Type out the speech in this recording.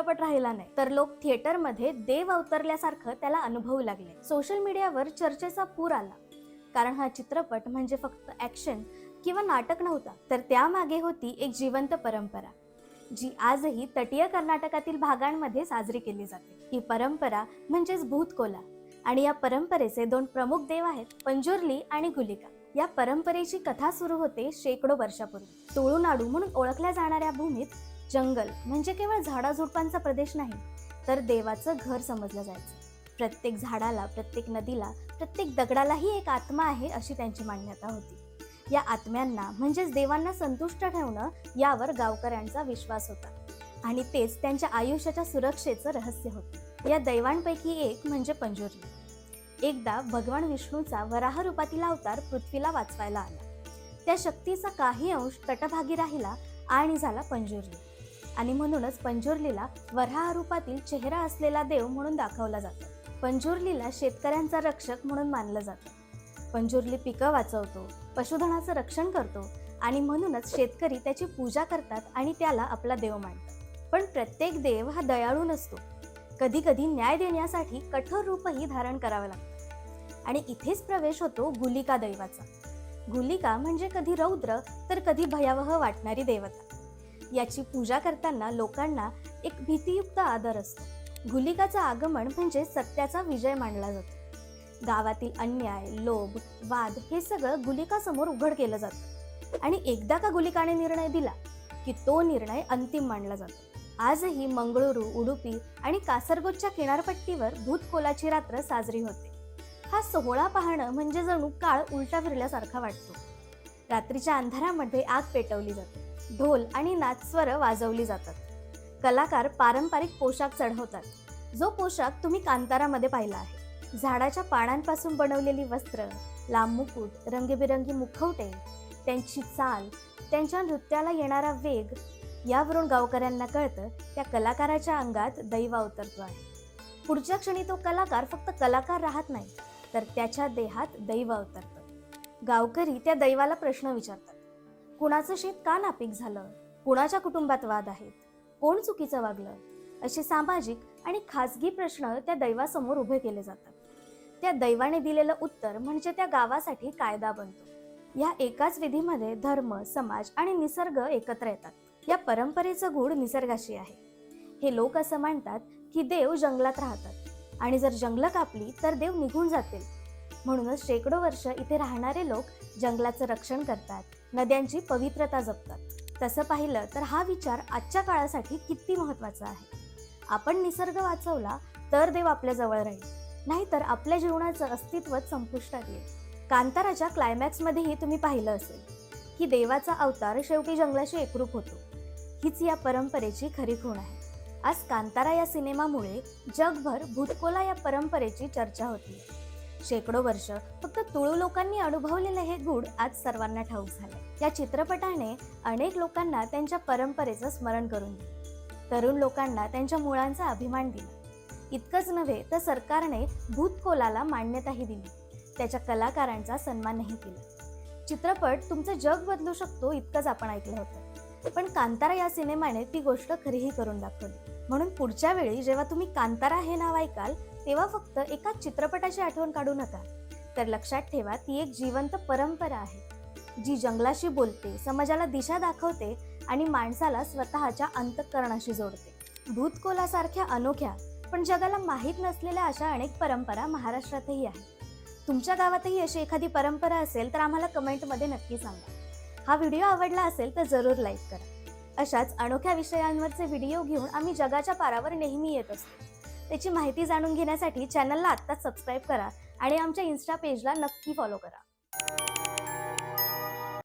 चित्रपट राहिला नाही तर लोक थिएटरमध्ये देव अवतरल्यासारखं त्याला अनुभवू लागले. सोशल मीडियावर चर्चेचा पूर आला. कारण हा चित्रपट म्हणजे फक्त ॲक्शन किंवा नाटक नव्हता तर त्यामागे होती एक जिवंत परंपरा जी आजही तटीय कर्नाटकातील भागांमध्ये साजरी केली जाते. ही परंपरा म्हणजेच भूतकोला आणि या परंपरेचे दोन प्रमुख देव आहेत पंजुर्ली आणि गुलिका. या परंपरेची कथा सुरू होते शेकडो वर्षापूर्वी. तुळुनाडू म्हणून ओळखल्या जाणाऱ्या भूमीत जंगल म्हणजे केवळ झाडाझुडपांचा प्रदेश नाही तर देवाचं घर समजलं जायचं. प्रत्येक झाडाला प्रत्येक नदीला प्रत्येक दगडालाही एक आत्मा आहे अशी त्यांची मान्यता होती. या आत्म्यांना म्हणजेच देवांना संतुष्ट ठेवणं यावर गावकऱ्यांचा विश्वास होता. आणि तेच त्यांच्या आयुष्याच्या सुरक्षेचं रहस्य होतं. या दैवांपैकी एक म्हणजे पंजुर्ली एकदा भगवान विष्णूचा वराह रूपातील अवतार पृथ्वीला वाचवायला आला. त्या शक्तीचा काही अंश तटभागी राहिला आणि झाला पंजुर्ली आणि म्हणूनच पंजुर्लीला वराह रूपातील चेहरा असलेला देव म्हणून दाखवला जातो. पंजुर्लीला शेतकऱ्यांचा रक्षक म्हणून मानलं जातं. पंजुर्ली पिकं वाचवतो पशुधनाचं रक्षण करतो आणि म्हणूनच शेतकरी त्याची पूजा करतात आणि त्याला आपला देव मानतात. पण प्रत्येक देव हा दयाळू नसतो. कधी कधी न्याय देण्यासाठी कठोर रूपही धारण करावं लागतं. आणि इथेच प्रवेश होतो गुलिका दैवाचा. गुलिका म्हणजे कधी रौद्र तर कधी भयावह वाटणारी देवता. याची पूजा करताना लोकांना एक भीतीयुक्त आदर असतो. गुलिकाचं आगमन म्हणजे सत्याचा विजय मानला जातो. गावातील अन्याय लोभ वाद हे सगळं गुलिकासमोर उघड केलं जातं. आणि एकदा का गुलिकाने निर्णय दिला की तो निर्णय अंतिम मानला जातो. आजही मंगळुरू उडुपी आणि कासरगोदच्या किनारपट्टीवर भूतकोलाची रात्र साजरी होते. हा सोहळा पाहणं म्हणजे जणू काळ उलटा फिरल्यासारखा वाटतो. रात्रीच्या अंधारामध्ये आग पेटवली जाते. ढोल आणि नाचस्वर वाजवली जातात. कलाकार पारंपरिक पोशाख चढवतात. जो पोशाख तुम्ही कांतारामध्ये पाहिला आहे. झाडाच्या पानांपासून बनवलेली वस्त्र लांब मुकुट रंगीबेरंगी मुखवटे त्यांची चाल त्यांच्या नृत्याला येणारा वेग यावरून गावकऱ्यांना कळतं त्या कलाकाराच्या अंगात दैवा उतरतो आहे. पुढच्या क्षणी तो कलाकार फक्त कलाकार राहत नाही तर त्याच्या देहात दैव उतरतं. गावकरी त्या दैवाला प्रश्न विचारतात. कुणाचं शेत का नापीक झालं? कुणाच्या कुटुंबात वाद आहेत? कोण चुकीचं वागलं? असे सामाजिक आणि खासगी प्रश्न त्या दैवासमोर उभे केले जातात. त्या दैवाने दिलेलं उत्तर म्हणजे त्या गावासाठी कायदा बनतो. या एकाच विधीमध्ये धर्म समाज आणि निसर्ग एकत्र येतात. या परंपरेचं गूढ निसर्गाशी आहे. हे लोक असं मानतात की देव जंगलात राहतात. आणि जर जंगलं कापली तर देव निघून जातील. म्हणूनच शेकडो वर्ष इथे राहणारे लोक जंगलाचं रक्षण करतात नद्यांची पवित्रता जपतात. तसं पाहिलं तर हा विचार आजच्या काळासाठी किती महत्त्वाचा आहे? आपण निसर्ग वाचवला तर देव आपल्या जवळ राहील नाहीतर आपल्या जीवनाचं अस्तित्वच संपुष्टात येईल. कांताराच्या क्लायमॅक्समध्येही तुम्ही पाहिलं असेल की देवाचा अवतार शेवटी जंगलाशी एकरूप होतो. हीच या परंपरेची खरी खूण आहे. आज कांतारा या सिनेमामुळे जगभर भूतकोला या परंपरेची चर्चा होती. शेकडो वर्ष फक्त तुळू लोकांनी अनुभवलेलं हे गुढ आज सर्वांना ठाऊक झालं या चित्रपटाने अनेक लोकांना त्यांच्या परंपरेचं स्मरण करून दिलं. तरुण लोकांना त्यांच्या मुळांचा अभिमान दिला. इतकंच नव्हे तर सरकारने भूतकोलाला मान्यताही दिली. त्याच्या कलाकारांचा सन्मानही केला. चित्रपट तुमचं जग बदलू शकतो इतकंच आपण ऐकलं होतं. पण कांतारा या सिनेमाने ती गोष्ट खरीही करून दाखवली. म्हणून पुढच्या वेळी जेव्हा तुम्ही कांतारा हे नाव ऐकाल तेव्हा फक्त एका चित्रपटाची आठवण काढू नका. तर लक्षात ठेवा ती एक जिवंत परंपरा आहे. जी जंगलाशी बोलते समाजाला दिशा दाखवते आणि माणसाला स्वतःच्या अंतःकरणाशी जोडते. भूतकोलासारख्या अनोख्या पण जगाला माहीत नसलेल्या अशा अनेक परंपरा महाराष्ट्रातही आहेत. तुमच्या गावातही अशी एखादी परंपरा असेल तर आम्हाला कमेंटमध्ये नक्की सांगा. हा व्हिडिओ आवडला असेल तर जरूर लाईक करा. अशाच अनोख्या विषयांवरचे व्हिडिओ घेऊन आम्ही जगाच्या पारावर नेहमी येत असतो. त्याची माहिती जाणून घेण्यासाठी चॅनलला आत्ताच सबस्क्राईब करा आणि आमच्या इन्स्टा पेजला नक्की फॉलो करा.